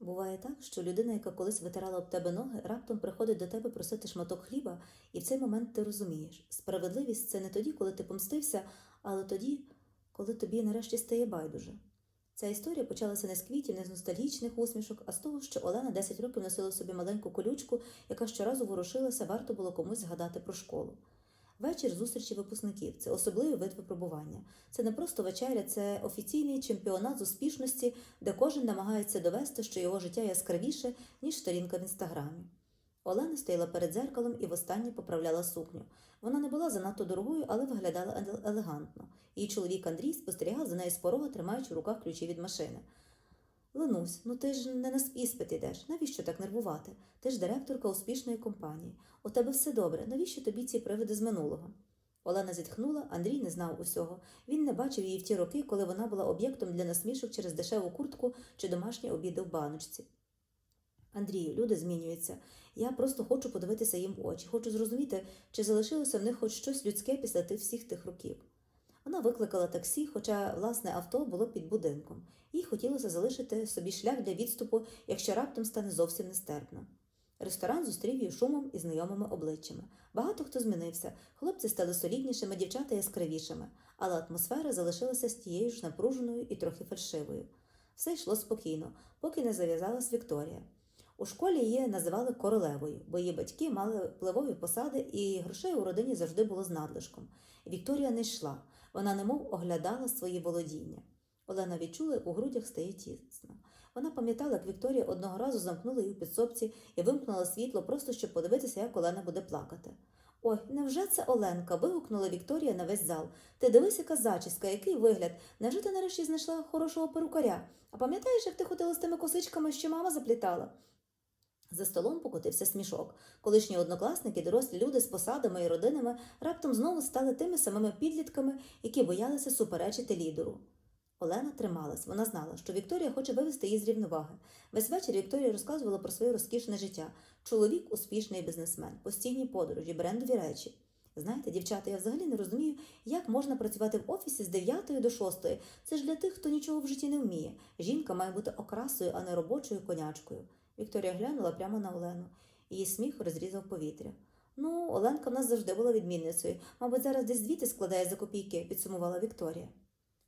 Буває так, що людина, яка колись витирала об тебе ноги, раптом приходить до тебе просити шматок хліба, і в цей момент ти розумієш, справедливість це не тоді, коли ти помстився, але тоді, коли тобі нарешті стає байдуже. Ця історія почалася не з квітів, не з ностальгічних усмішок, а з того, що Олена 10 років носила собі маленьку колючку, яка щоразу ворушилася, варто було комусь згадати про школу. Вечір зустрічі випускників це особливий вид випробування. Це не просто вечеря, це офіційний чемпіонат з успішності, де кожен намагається довести, що його життя яскравіше, ніж сторінка в інстаграмі. Олена стояла перед дзеркалом і востаннє поправляла сукню. Вона не була занадто дорогою, але виглядала елегантно. Її чоловік Андрій спостерігав за нею з порога, тримаючи в руках ключі від машини. Ленусь, ну ти ж не на іспит ідеш. Навіщо так нервувати? Ти ж директорка успішної компанії. У тебе все добре. Навіщо тобі ці привиди з минулого? Олена зітхнула, Андрій не знав усього. Він не бачив її в ті роки, коли вона була об'єктом для насмішок через дешеву куртку чи домашні обіди в баночці. Андрію, люди змінюються. Я просто хочу подивитися їм в очі, хочу зрозуміти, чи залишилося в них хоч щось людське після тих всіх тих років. Вона викликала таксі, хоча власне авто було під будинком. Їй хотілося залишити собі шлях для відступу, якщо раптом стане зовсім нестерпно. Ресторан зустрів її шумом і знайомими обличчями. Багато хто змінився, хлопці стали соліднішими, дівчата яскравішими, але атмосфера залишилася з тією ж напруженою і трохи фальшивою. Все йшло спокійно, поки не зав'язалась Вікторія. У школі її називали королевою, бо її батьки мали впливові посади, і грошей у родині завжди було з надлишком. Вікторія не йшла, вона немов оглядала свої володіння. Олена відчула, у грудях стає тісно. Вона пам'ятала, як Вікторія одного разу замкнула її в підсобці і вимкнула світло, просто щоб подивитися, як Олена буде плакати. Ой, невже це Оленка? вигукнула Вікторія на весь зал. Ти дивись, яка зачіска, який вигляд. Невже ти нарешті знайшла хорошого перукаря? А пам'ятаєш, як ти ходила з тими косичками, що мама заплітала? За столом покотився смішок. Колишні однокласники, дорослі люди з посадами і родинами раптом знову стали тими самими підлітками, які боялися суперечити лідеру. Олена трималась. Вона знала, що Вікторія хоче вивести її з рівноваги. Весь вечір Вікторія розказувала про своє розкішне життя. Чоловік успішний бізнесмен, постійні подорожі, брендові речі. Знаєте, дівчата, я взагалі не розумію, як можна працювати в офісі з 9 до 6. Це ж для тих, хто нічого в житті не вміє. Жінка має бути окрасою, а не робочою конячкою. Вікторія глянула прямо на Олену. Її сміх розрізав повітря. Ну, Оленка в нас завжди була відмінницею. Мабуть, зараз десь звіти складає за копійки, підсумувала Вікторія.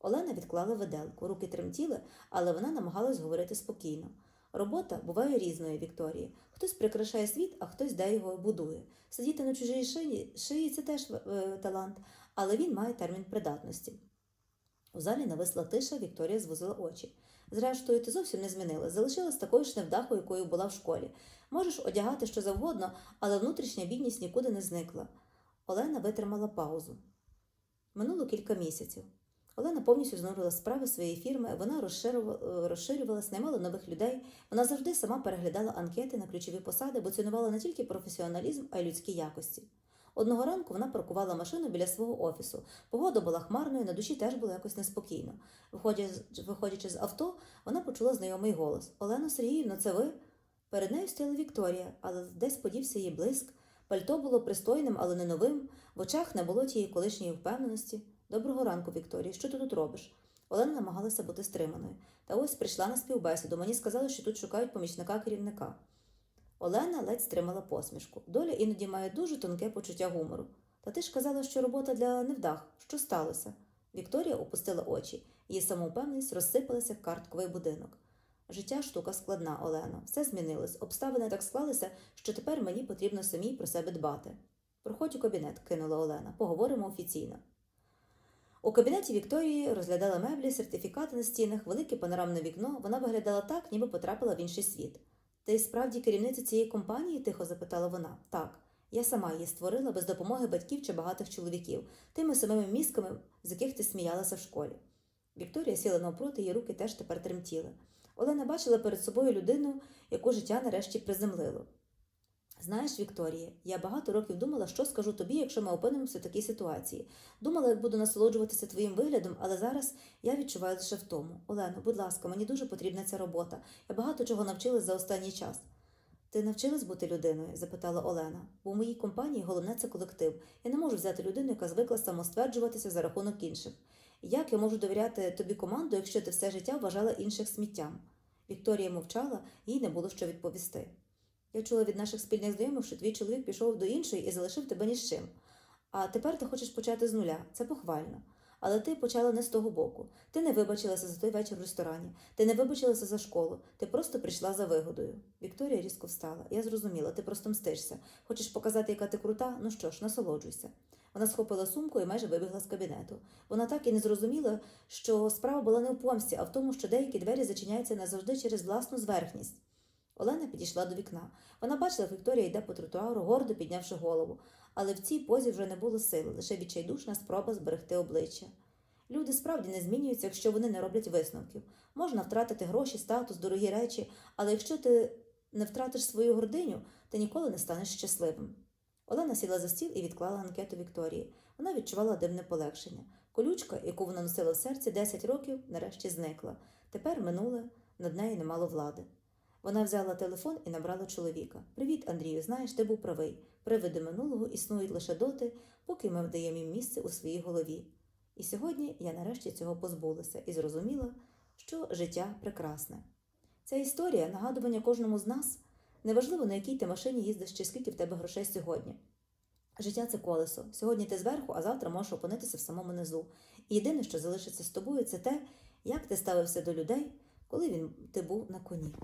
Олена відклала виделку, руки тремтіли, але вона намагалась говорити спокійно. Робота буває різною Вікторії. Хтось прикрашає світ, а хтось де його будує. Сидіти на чужій шиї, шиї це теж е, талант, але він має термін придатності. У залі нависла тиша, Вікторія звузила очі. Зрештою, ти зовсім не змінилась, залишилась такою ж невдахою, якою була в школі. Можеш одягати що завгодно, але внутрішня бідність нікуди не зникла. Олена витримала паузу. Минуло кілька місяців. Олена повністю знурила справи своєї фірми, вона розширювала, розширювалась, наймала нових людей. Вона завжди сама переглядала анкети на ключові посади, бо цінувала не тільки професіоналізм, а й людські якості. Одного ранку вона паркувала машину біля свого офісу. Погода була хмарною, на душі теж було якось неспокійно. Виходячи, з авто, вона почула знайомий голос: Олено Сергіївно, це ви? Перед нею стояла Вікторія, але десь подівся її блиск. Пальто було пристойним, але не новим. В очах не було тієї колишньої впевненості. Доброго ранку, Вікторія. Що ти тут робиш? Олена намагалася бути стриманою. Та ось прийшла на співбесіду. Мені сказали, що тут шукають помічника керівника. Олена ледь стримала посмішку. Доля іноді має дуже тонке почуття гумору. Та ти ж казала, що робота для невдах. Що сталося? Вікторія опустила очі. Її самовпевненість розсипалася як картковий будинок. Життя штука складна, Олено. Все змінилось. Обставини так склалися, що тепер мені потрібно самій про себе дбати. Проходь у кабінет, кинула Олена. Поговоримо офіційно. У кабінеті Вікторії розглядала меблі, сертифікати на стінах, велике панорамне вікно. Вона виглядала так, ніби потрапила в інший світ. Ти справді керівниця цієї компанії? тихо запитала вона. Так. Я сама її створила без допомоги батьків чи багатих чоловіків, тими самими мізками, з яких ти сміялася в школі. Вікторія сіла навпроти, її руки теж тепер тремтіли. Олена бачила перед собою людину, яку життя нарешті приземлило. Знаєш, Вікторія, я багато років думала, що скажу тобі, якщо ми опинимося в такій ситуації. Думала, як буду насолоджуватися твоїм виглядом, але зараз я відчуваю лише втому. Олено, будь ласка, мені дуже потрібна ця робота. Я багато чого навчилась за останній час. Ти навчилась бути людиною? запитала Олена. Бо в моїй компанії головне це колектив. Я не можу взяти людину, яка звикла самостверджуватися за рахунок інших. Як я можу довіряти тобі команду, якщо ти все життя вважала інших сміттям? Вікторія мовчала, їй не було що відповісти. Я чула від наших спільних знайомих, що твій чоловік пішов до іншої і залишив тебе ні з чим. А тепер ти хочеш почати з нуля. Це похвально. Але ти почала не з того боку. Ти не вибачилася за той вечір в ресторані, ти не вибачилася за школу, ти просто прийшла за вигодою. Вікторія різко встала. Я зрозуміла, ти просто мстишся. Хочеш показати, яка ти крута? Ну що ж, насолоджуйся. Вона схопила сумку і майже вибігла з кабінету. Вона так і не зрозуміла, що справа була не в помсті, а в тому, що деякі двері зачиняються назавжди через власну зверхність. Олена підійшла до вікна. Вона бачила, як Вікторія йде по тротуару, гордо піднявши голову, але в цій позі вже не було сили, лише відчайдушна спроба зберегти обличчя. Люди справді не змінюються, якщо вони не роблять висновків. Можна втратити гроші, статус, дорогі речі, але якщо ти не втратиш свою гординю, ти ніколи не станеш щасливим. Олена сіла за стіл і відклала анкету Вікторії. Вона відчувала дивне полегшення. Колючка, яку вона носила в серці 10 років, нарешті зникла. Тепер минуле над нею не мало влади. Вона взяла телефон і набрала чоловіка. Привіт, Андрію. Знаєш, ти був правий. Привиди минулого існують лише доти, поки ми вдаємо їм місце у своїй голові. І сьогодні я нарешті цього позбулася і зрозуміла, що життя прекрасне. Ця історія нагадування кожному з нас неважливо, на якій ти машині їздиш чи скільки в тебе грошей сьогодні. Життя це колесо. Сьогодні ти зверху, а завтра можеш опинитися в самому низу. І єдине, що залишиться з тобою, це те, як ти ставився до людей, коли він ти був на коні.